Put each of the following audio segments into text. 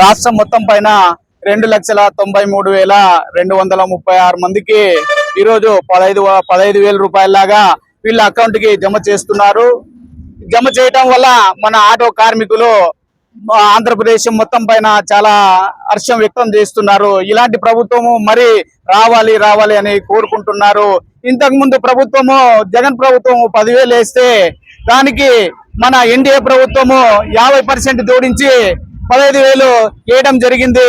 రాష్ట్రం మొత్తం పైన రెండు లక్షల తొంభై మూడు వేల రెండు వందల ముప్పై ఆరు మందికి ఈరోజు పదహైదు పదహైదు వేల రూపాయలలాగా వీళ్ళ అకౌంట్కి జమ చేస్తున్నారు. జమ చేయటం వల్ల మన ఆటో కార్మికులు ఆంధ్రప్రదేశ్ మొత్తం పైన చాలా హర్షం వ్యక్తం చేస్తున్నారు. ఇలాంటి ప్రభుత్వము మరి రావాలి రావాలి అని కోరుకుంటున్నారు. ఇంతకు ముందు ప్రభుత్వము జగన్ ప్రభుత్వము పదివేలు వేస్తే దానికి మన ఎన్డీఏ ప్రభుత్వము యాభై పర్సెంట్ జోడించి పదహైదు వేలు వేయడం జరిగింది.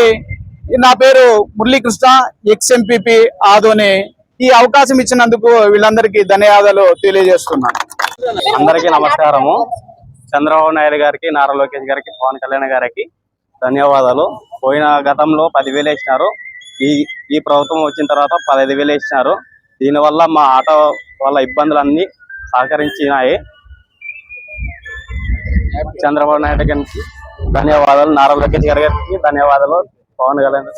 నా పేరు మురళీకృష్ణ ఎక్స్ ఎంపీపీ ఆదోని. ఈ అవకాశం ఇచ్చినందుకు వీళ్ళందరికీ ధన్యవాదాలు తెలియజేస్తున్నాను. అందరికీ నమస్కారము. చంద్రబాబు నాయుడు గారికి నారా లోకేష్ గారికి పవన్ కళ్యాణ్ గారికి ధన్యవాదాలు. పోయిన గతంలో పదివేలు వేసినారు. ఈ ఈ ప్రభుత్వం వచ్చిన తర్వాత పదహైదు వేలు వేసినారు. దీనివల్ల మా ఆటో వల్ల ఇబ్బందులన్నీ సహకరించినాయి. చంద్రబాబు నాయుడు గారికి ధన్యవాదాలు. నారా లోకేష్ గారికి ధన్యవాదాలు. పవన్ కళ్యాణ్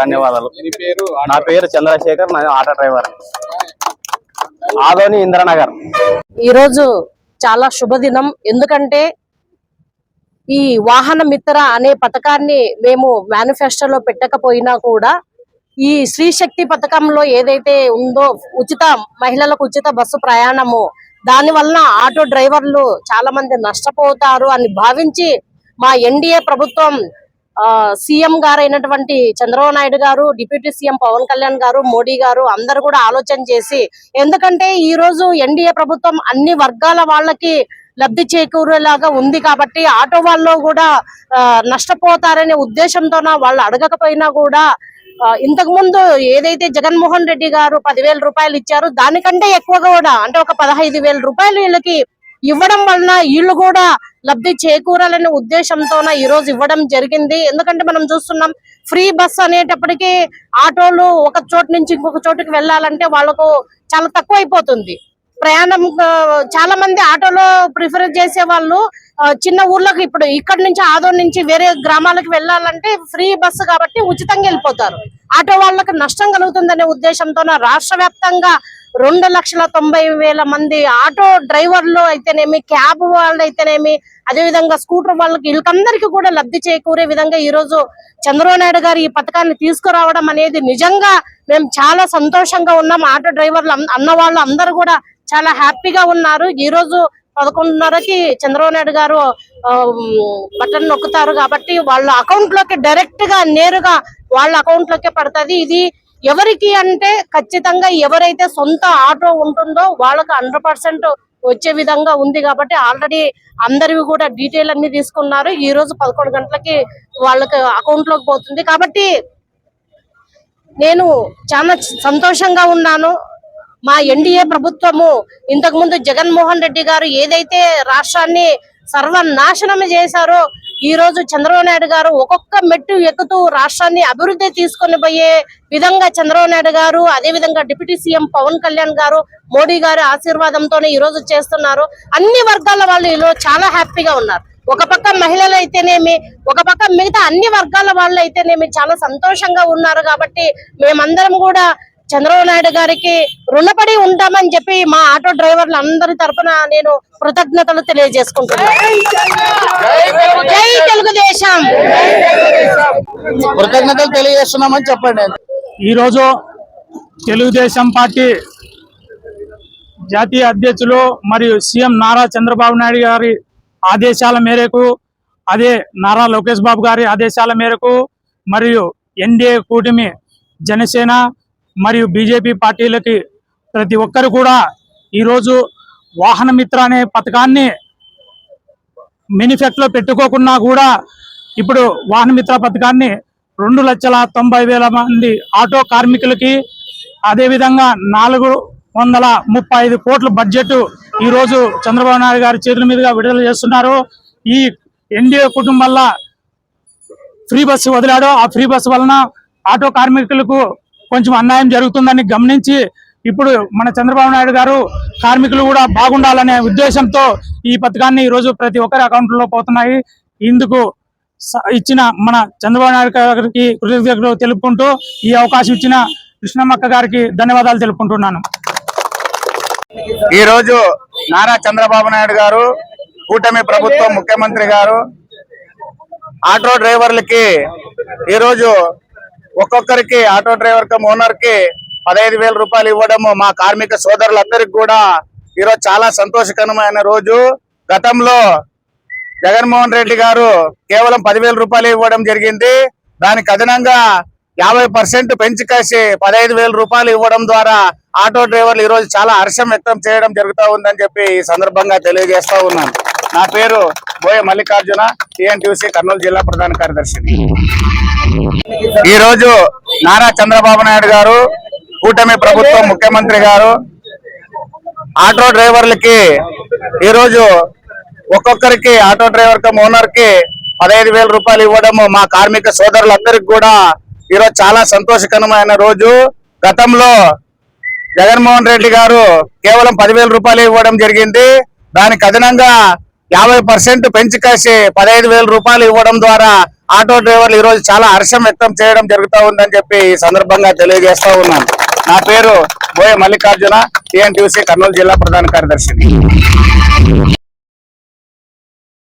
ధన్యవాదాలు. నా పేరు చంద్రశేఖర్ నేను ఆటో డ్రైవర్. ఆదోని ఇంద్రనగర్. ఈరోజు చాలా శుభదినం. ఎందుకంటే ఈ వాహన మిత్ర అనే పథకాన్ని మేము మేనిఫెస్టోలో పెట్టకపోయినా కూడా ఈ స్త్రీ శక్తి పథకంలో ఏదైతే ఉందో ఉచిత మహిళలకు ఉచిత బస్సు ప్రయాణము దాని వలన ఆటో డ్రైవర్లు చాలా మంది నష్టపోతారు అని భావించి మా ఎన్డీఏ ప్రభుత్వం ఆ సీఎం గారు అయినటువంటి చంద్రబాబు నాయుడు గారు డిప్యూటీ సీఎం పవన్ కళ్యాణ్ గారు మోడీ గారు అందరు కూడా ఆలోచన చేసి ఎందుకంటే ఈ రోజు ఎన్డీఏ ప్రభుత్వం అన్ని వర్గాల వాళ్ళకి లబ్ధి చేకూరేలాగా ఉంది కాబట్టి ఆటో వాళ్ళు కూడా నష్టపోతారనే ఉద్దేశంతోన వాళ్ళు అడగకపోయినా కూడా ఇంతకుముందు ఇంతకు ముందు ఏదైతే జగన్మోహన్ రెడ్డి గారు పదివేల రూపాయలు ఇచ్చారో దానికంటే ఎక్కువగా కూడా అంటే ఒక పదహైదు వేల రూపాయలు వీళ్ళకి ఇవ్వడం వలన వీళ్ళు కూడా లబ్ధి చేకూరాలనే ఉద్దేశంతోన ఈ రోజు ఇవ్వడం జరిగింది. ఎందుకంటే మనం చూస్తున్నాం ఫ్రీ బస్ అనేటప్పటికీ ఆటోలు ఒక చోటు నుంచి ఇంకొక చోటుకి వెళ్ళాలంటే వాళ్ళకు చాలా తక్కువ అయిపోతుంది ప్రయాణం చాలా మంది ఆటోలో ప్రిఫర్ చేసే వాళ్ళు చిన్న ఊర్లకు ఇప్పుడు ఇక్కడ నుంచి ఆదో నుంచి వేరే గ్రామాలకు వెళ్ళాలంటే ఫ్రీ బస్సు కాబట్టి ఉచితంగా వెళ్ళిపోతారు. ఆటో వాళ్ళకి నష్టం కలుగుతుందనే ఉద్దేశంతో రాష్ట్ర వ్యాప్తంగా రెండు లక్షల తొంభై వేల మంది ఆటో డ్రైవర్లు అయితేనేమి క్యాబ్ వాళ్ళు అయితేనేమి అదేవిధంగా స్కూటర్ వాళ్ళకి వీళ్ళకందరికీ కూడా లబ్ధి చేకూరే విధంగా ఈ రోజు చంద్రబాబు నాయుడు గారు ఈ పథకాన్ని తీసుకురావడం అనేది నిజంగా మేము చాలా సంతోషంగా ఉన్నాం. ఆటో డ్రైవర్లు అన్న- వాళ్ళు అందరూ కూడా చాలా హ్యాపీగా ఉన్నారు. ఈ రోజు పదకొండున్నరకి చంద్రబాబు నాయుడు గారు బటన్ నొక్కుతారు కాబట్టి వాళ్ళ అకౌంట్లోకి డైరెక్ట్ నేరుగా వాళ్ళ అకౌంట్ లోకే పడుతుంది. ఇది ఎవరికి అంటే ఖచ్చితంగా ఎవరైతే సొంత ఆటో ఉంటుందో వాళ్ళకి హండ్రెడ్ పర్సెంట్ వచ్చే విధంగా ఉంది కాబట్టి ఆల్రెడీ అందరివి కూడా డీటెయిల్ అన్ని తీసుకున్నారు. ఈ రోజు పదకొండు గంటలకి వాళ్ళకి అకౌంట్లోకి పోతుంది. కాబట్టి నేను చాలా సంతోషంగా ఉన్నాను. మా ఎన్డీఏ ప్రభుత్వము ఇంతకు ముందు జగన్మోహన్ రెడ్డి గారు ఏదైతే రాష్ట్రాన్ని సర్వనాశనం చేశారో ఈ రోజు చంద్రబాబు నాయుడు గారు ఒక్కొక్క మెట్టు ఎక్కుతూ రాష్ట్రాన్ని అభివృద్ధి తీసుకొని పోయే విధంగా చంద్రబాబు నాయుడు గారు అదే విధంగా డిప్యూటీ సీఎం పవన్ కళ్యాణ్ గారు మోడీ గారి ఆశీర్వాదంతోనే ఈ రోజు చేస్తున్నారు. అన్ని వర్గాల వాళ్ళు ఈలో చాలా హ్యాపీగా ఉన్నారు. ఒక పక్క మహిళలు అయితేనేమి ఒక పక్క మిగతా అన్ని వర్గాల వాళ్ళు అయితేనేమి చాలా సంతోషంగా ఉన్నారు కాబట్టి మేమందరం కూడా చంద్రబాబు నాయుడు గారికి రుణపడి ఉంటామని చెప్పి మా ఆటో డ్రైవర్లు అందరి తరపున నేను కృతజ్ఞతలు తెలియజేసుకుంటున్నాను జై తెలుగుదేశం! కృతజ్ఞతలు తెలియజేస్తున్నామని చెప్పండి. ఈరోజు తెలుగుదేశం పార్టీ జాతీయ అధ్యక్షులు మరియు సీఎం నారా చంద్రబాబు నాయుడు గారి ఆదేశాల మేరకు అదే నారా లోకేష్ బాబు గారి ఆదేశాల మేరకు మరియు ఎన్డీఏ కూటమి జనసేన మరియు బీజేపీ పార్టీలకి ప్రతి ఒక్కరు కూడా ఈరోజు వాహన మిత్ర అనే పథకాన్ని మేనిఫెక్ట్లో పెట్టుకోకున్నా కూడా ఇప్పుడు వాహన మిత్ర పథకాన్ని రెండు లక్షల తొంభై వేల మంది ఆటో కార్మికులకి అదేవిధంగా నాలుగు వందల ముప్పై ఐదు కోట్ల బడ్జెట్ ఈరోజు చంద్రబాబు నాయుడు గారి చేతుల మీదుగా విడుదల చేస్తున్నారు. ఈ ఎన్డీఏ కుటుంబం వల్ల ఫ్రీ బస్సు వదిలాడో. ఆ ఫ్రీ బస్సు వలన ఆటో కార్మికులకు కొంచెం అన్యాయం జరుగుతుందని గమనించి ఇప్పుడు మన చంద్రబాబు నాయుడు గారు కార్మికులు కూడా బాగుండాలనే ఉద్దేశంతో ఈ పథకాన్ని ఈ రోజు ప్రతి ఒక్కరి అకౌంట్లో పోతున్నాయి. ఇందుకు ఇచ్చిన మన చంద్రబాబు నాయుడు గారికి కృతజ్ఞతలు తెలుపుకుంటూ ఈ అవకాశం ఇచ్చిన కృష్ణమ్మక్క గారికి ధన్యవాదాలు తెలుపుకుంటున్నాను. ఈ రోజు నారా చంద్రబాబు నాయుడు గారు కూటమి ప్రభుత్వం ముఖ్యమంత్రి గారు ఆటో డ్రైవర్లకి ఈరోజు ఒక్కొక్కరికి ఆటో డ్రైవర్ కమ్ ఓనర్కి పదహైదు వేల రూపాయలు ఇవ్వడము మా కార్మిక సోదరులందరికి కూడా ఈరోజు చాలా సంతోషకరమైన రోజు. గతంలో జగన్మోహన్ రెడ్డి గారు కేవలం పదివేల రూపాయలు ఇవ్వడం జరిగింది. దానికి అదనంగా యాభై పర్సెంట్ పెంచి కాసి పదహైదు వేల రూపాయలు ఇవ్వడం ద్వారా ఆటో డ్రైవర్లు ఈ రోజు చాలా హర్షం వ్యక్తం చేయడం జరుగుతూ ఉందని చెప్పి ఈ సందర్భంగా తెలియజేస్తా ఉన్నాను. నా పేరు బోయ మల్లికార్జున టిఎన్టీసీ కర్నూలు జిల్లా ప్రధాన కార్యదర్శి ఈ రోజు నారా చంద్రబాబు నాయుడు గారు కూటమి ప్రభుత్వం ముఖ్యమంత్రి గారు ఆటో డ్రైవర్లకి ఈ రోజు ఒక్కొక్కరికి ఆటో డ్రైవర్ కమ్ ఓనర్కి పదహైదు వేల రూపాయలు ఇవ్వడము మా కార్మిక సోదరులందరికి కూడా ఈరోజు చాలా సంతోషకరమైన రోజు. గతంలో జగన్మోహన్ రెడ్డి గారు కేవలం పదివేల రూపాయలు ఇవ్వడం జరిగింది. దానికి అదనంగా యాభై పర్సెంట్ పెంచి కాసి పదహైదు వేల రూపాయలు ఇవ్వడం ద్వారా ఆటో డ్రైవర్లు ఈ రోజు చాలా హర్షం వ్యక్తం చేయడం జరుగుతూ ఉందని చెప్పి ఈ సందర్భంగా తెలియజేస్తా ఉన్నాను. నా పేరు బోయ మల్లికార్జున టిఎన్టీసీ కర్నూలు జిల్లా ప్రధాన కార్యదర్శి.